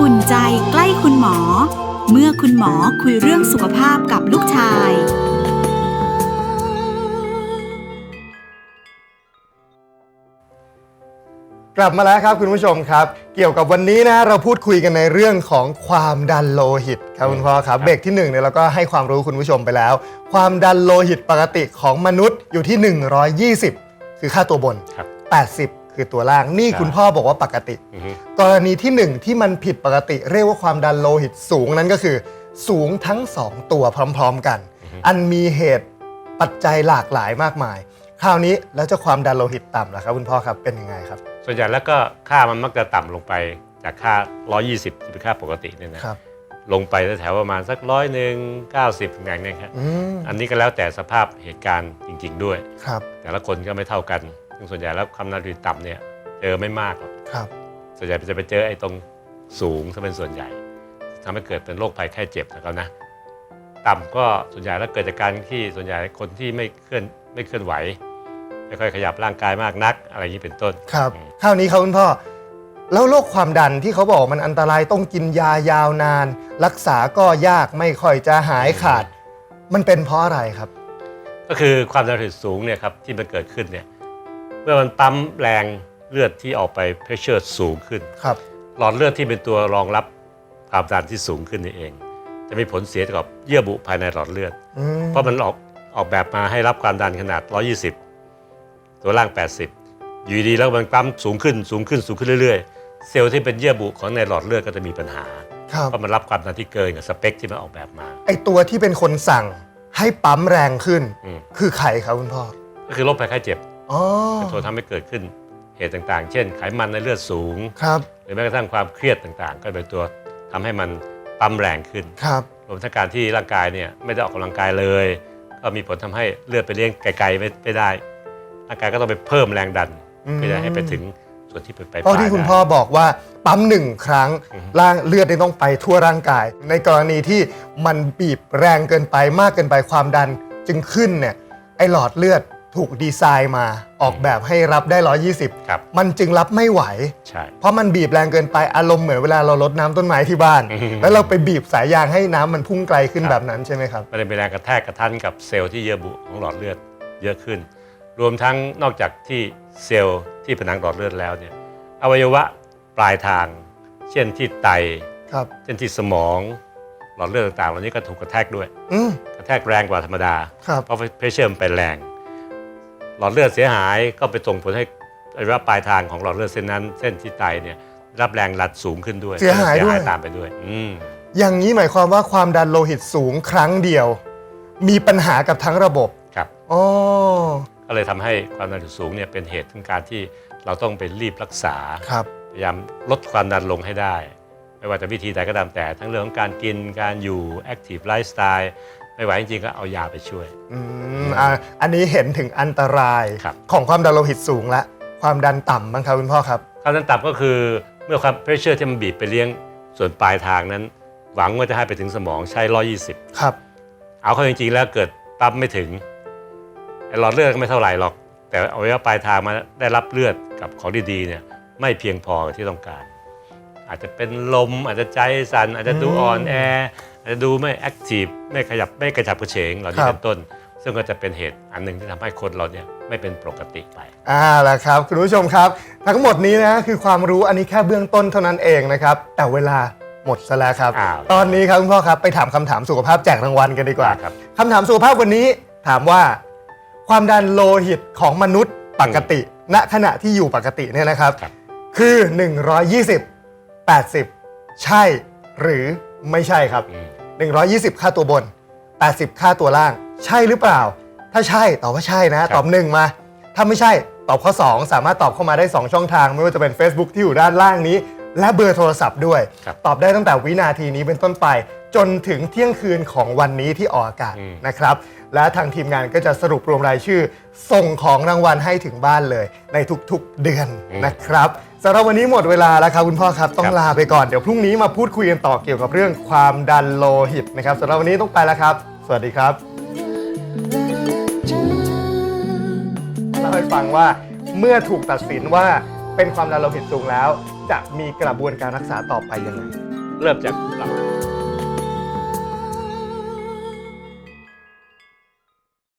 อุ่นใจใกล้คุณหมอ เมื่อคุณหมอคุยเรื่องสุขภาพกับลูกชายกลับมาแล้วครับคุณผู้ชมครับ เกี่ยวกับวันนี้นะเราพูดคุยกันในเรื่องของความดันโลหิตครับคุณพ่อครับเบรกที่หนึ่งเนี่ยเราก็ให้ความรู้คุณผู้ชมไปแล้ว ความดันโลหิตปกติของมนุษย์อยู่ที่ 120 คือค่าตัวบนครับ 80 คือตัวล่าง นี่ใช่คุณพ่อบอกว่าปกติอือฮึกรณีที่หนึ่งที่มันผิดปกติ เรียกว่าความดันโลหิตสูงนั้นก็คือ สูงทั้งสองตัวพร้อมๆกัน อันมีเหตุปัจจัยหลากหลายมากมาย คราวนี้แล้วเจะความดันโลหิตต่ำล่ะครับคุณพ่อครับเป็นยังไงครับ ส่วนใหญ่แล้วก็ค่ามันมักจะต่ำลงไปจากค่า 120ที่เป็นค่าปกติเนี่ยนะครับลงไปแถวๆประมาณสักร้อยหนึ่งเก้าสิบอย่างเนี้ยครับอืมอันนี้ก็แล้วแต่สภาพเหตุการณ์จริง ๆ ด้วยครับ แต่ละคนก็ไม่เท่ากันซึ่ง ส่วนใหญ่แล้วความดันโลหิตต่ำเนี่ยเจอไม่มากหรอกครับส่วนใหญ่จะไปเจอไอ้ตรงสูงซะเป็นส่วนใหญ่ทำให้เกิดเป็นโรคภัยไข้เจ็บนะครับนะ ต่ำก็ส่วนใหญ่แล้วเกิดจากการที่ส่วนใหญ่คนที่ไม่เคลื่อนไม่เคลื่อนไหวไม่ค่อยขยับร่างกายมากนัก อะไรอย่างนี้เป็นต้นครับอืมคราวนี้ครับคุณพ่อแล้วโรคความดันที่เขาบอกมันอันตรายต้องกินยายาวนาน รักษาก็ยากไม่ค่อยจะหายขาด มันเป็นเพราะอะไรครับ ก็คือความดันโลหิตสูงเนี่ยครับที่มันเกิดขึ้นเนี่ยเมื่อมันปั๊มแรงเลือดที่ออกไปเพรสเชอร์สูงขึ้น ครับ หลอดเลือดที่เป็นตัวรองรับความดันที่สูงขึ้นนี่เอง จะมีผลเสียกับเยื่อบุภายในหลอดเลือด อืม เพราะมันออกออกแบบมาให้รับความดันขนาด 120 ตัวล่าง 80 อยู่ดีๆแล้วมันปั๊มสูงขึ้นสูงขึ้นสูงขึ้นเรื่อยๆ เซลล์ที่เป็นเยื่อบุของในหลอดเลือดก็จะมีปัญหา ครับ เพราะมันรับความดันที่เกินกับสเปคที่มันออกแบบมา ไอตัวที่เป็นคนสั่งให้ปั๊มแรงขึ้น อืม คือไข่ครับคุณพ่อ ก็คือโรคภัยไข้เจ็บ อ๋อเป็นตัวทำให้เกิดขึ้นเหตุต่างๆ เช่น ไขมันในเลือดสูง ครับหรือแม้กระทั่งความเครียดต่างๆ ก็เป็นตัวทำให้มันปั๊มแรงขึ้นครับ รวมทั้งการที่ร่างกายเนี่ยไม่ได้ออกกำลังกายเลย ก็มีผลทำให้เลือดไปเลี้ยงไกลๆไม่ไม่ได้ร่างกายก็ต้องไปเพิ่มแรงดันอืม เพื่อจะให้ไปถึงส่วนที่ไปไปเพราะที่คุณได้พ่อบอกว่าปั๊มหนึ่งครั้งอือฮึร่างเลือดเนี่ยต้องไปทั่วร่างกาย ในกรณีที่มันบีบแรงเกินไปมากเกินไปความดันจึงขึ้นเนี่ยไอหลอดเลือด ถูกดีไซน์มาออกแบบให้รับได้ 120 ครับมันจึงรับไม่ไหว ใช่ เพราะมันบีบแรงเกินไปอารมณ์เหมือนเวลาเราลดน้ำต้นไม้ที่บ้านอืมแล้วเราไปบีบสายยางให้น้ำมันพุ่งไกลขึ้นครับ แบบนั้นใช่ไหมครับ มันจะเป็นแรงกระแทกกระทันกับเซลล์ที่เยื่อบุของหลอดเลือดเยอะขึ้น รวมทั้งนอกจากที่เซลล์ที่ผนังหลอดเลือดแล้วเนี่ยอวัยวะปลายทาง เช่นที่ไต ครับ เช่นที่สมอง หลอดเลือดต่างๆเหล่านี้ก็ถูกกระแทกด้วย อืมกระแทกแรงกว่าธรรมดา ครับ เพราะเพรสเชอร์มันเป็นแรง หลอดเลือดเสียหายก็ไปส่งผลให้อวัยวะปลายทางของหลอดเลือดเส้นนั้น เส้นที่ไตเนี่ยรับแรงรัดสูงขึ้นด้วยเสียหายด้วย ตามไปด้วย อืมอย่างนี้หมายความว่าความดันโลหิตสูงครั้งเดียว มีปัญหากับทั้งระบบครับอ๋อก็เลยทำให้ความดันโลหิตสูงเนี่ยเป็นเหตุถึงการที่เราต้องไปรีบรักษา ครับ พยายามลดความดันลงให้ได้ ไม่ว่าจะวิธีใดก็ตามแต่ ทั้งเรื่องของการกินการอยู่ active lifestyle ไม่ไหวจริงๆก็เอายาไปช่วย อืมอะอันนี้เห็นถึงอันตรายครับ ของความดันโลหิตสูงและ ความดันต่ำบ้างครับคุณพ่อครับ ความดันต่ำก็คือเมื่อความเพรสเชอร์ที่มันบีบไปเลี้ยงส่วนปลายทางนั้น หวังว่าจะให้ไปถึงสมองใช้ 120 ครับ เอาเข้าจริงๆแล้วเกิดปั๊มไม่ถึงไอ้หลอดเลือดก็ไม่เท่าไหร่หรอก แต่เอาไว้ว่าปลายทางมาได้รับเลือดกับของดีๆเนี่ยไม่เพียงพอกับที่ต้องการ อาจจะเป็นลม อาจจะใจสั่นอาจจะดูอืมอ่อนแอ อาจจะดูไม่แอคทีฟไม่ขยับไม่กระฉับกระเฉงเหล่านี้ครับเป็นต้น ซึ่งก็จะเป็นเหตุอันหนึ่งที่ทำให้คนเราเนี่ยไม่เป็นปกติไปอ่าละครับคุณผู้ชมครับ ทั้งหมดนี้นะคือความรู้อันนี้แค่เบื้องต้นเท่านั้นเองนะครับแต่เวลาหมดซะแล้วครับอ้าวตอนนี้ครับคุณพ่อครับไปถามคำถามสุขภาพแจกรางวัลกันดีกว่าครับคำถามสุขภาพวันนี้ถามว่า ความดันโลหิตของมนุษย์ปกติ ณขณะที่อยู่ปกติเนี่ยนะครับครับคือ 120 80 ใช่หรือไม่ใช่ครับอืม120 ค่าตัวบน 80 ค่าตัวล่าง ใช่หรือเปล่า ถ้าใช่ตอบว่าใช่นะครับตอบหนึ่งมา ถ้าไม่ใช่ตอบข้อ 2 สามารถตอบเข้ามาได้ 2 ช่องทาง ไม่ว่าจะเป็น Facebook ที่อยู่ด้านล่างนี้ และเบอร์โทรศัพท์ด้วยครับตอบได้ตั้งแต่วินาทีนี้เป็นต้นไป จนถึงเที่ยงคืนของวันนี้ที่ออกอากาศอืมนะครับ และทางทีมงานก็จะสรุปรวมรายชื่อ ส่งของรางวัลให้ถึงบ้านเลย ในทุกๆเดือนนะครับสำหรับวันนี้หมดเวลาแล้วครับคุณพ่อครับ ต้องลาไปก่อนเดี๋ยวพรุ่งนี้มาพูดคุยกันต่อเกี่ยวกับเรื่องความดันโลหิตนะครับสำหรับวันนี้ต้องไปแล้วครับ สวัสดีครับเล่าให้ฟังว่าเมื่อถูกตัดสินว่าเป็นความดันโลหิตสูงแล้ว จะมีกระบวนการรักษาต่อไปยังไง เริ่มจากปรับ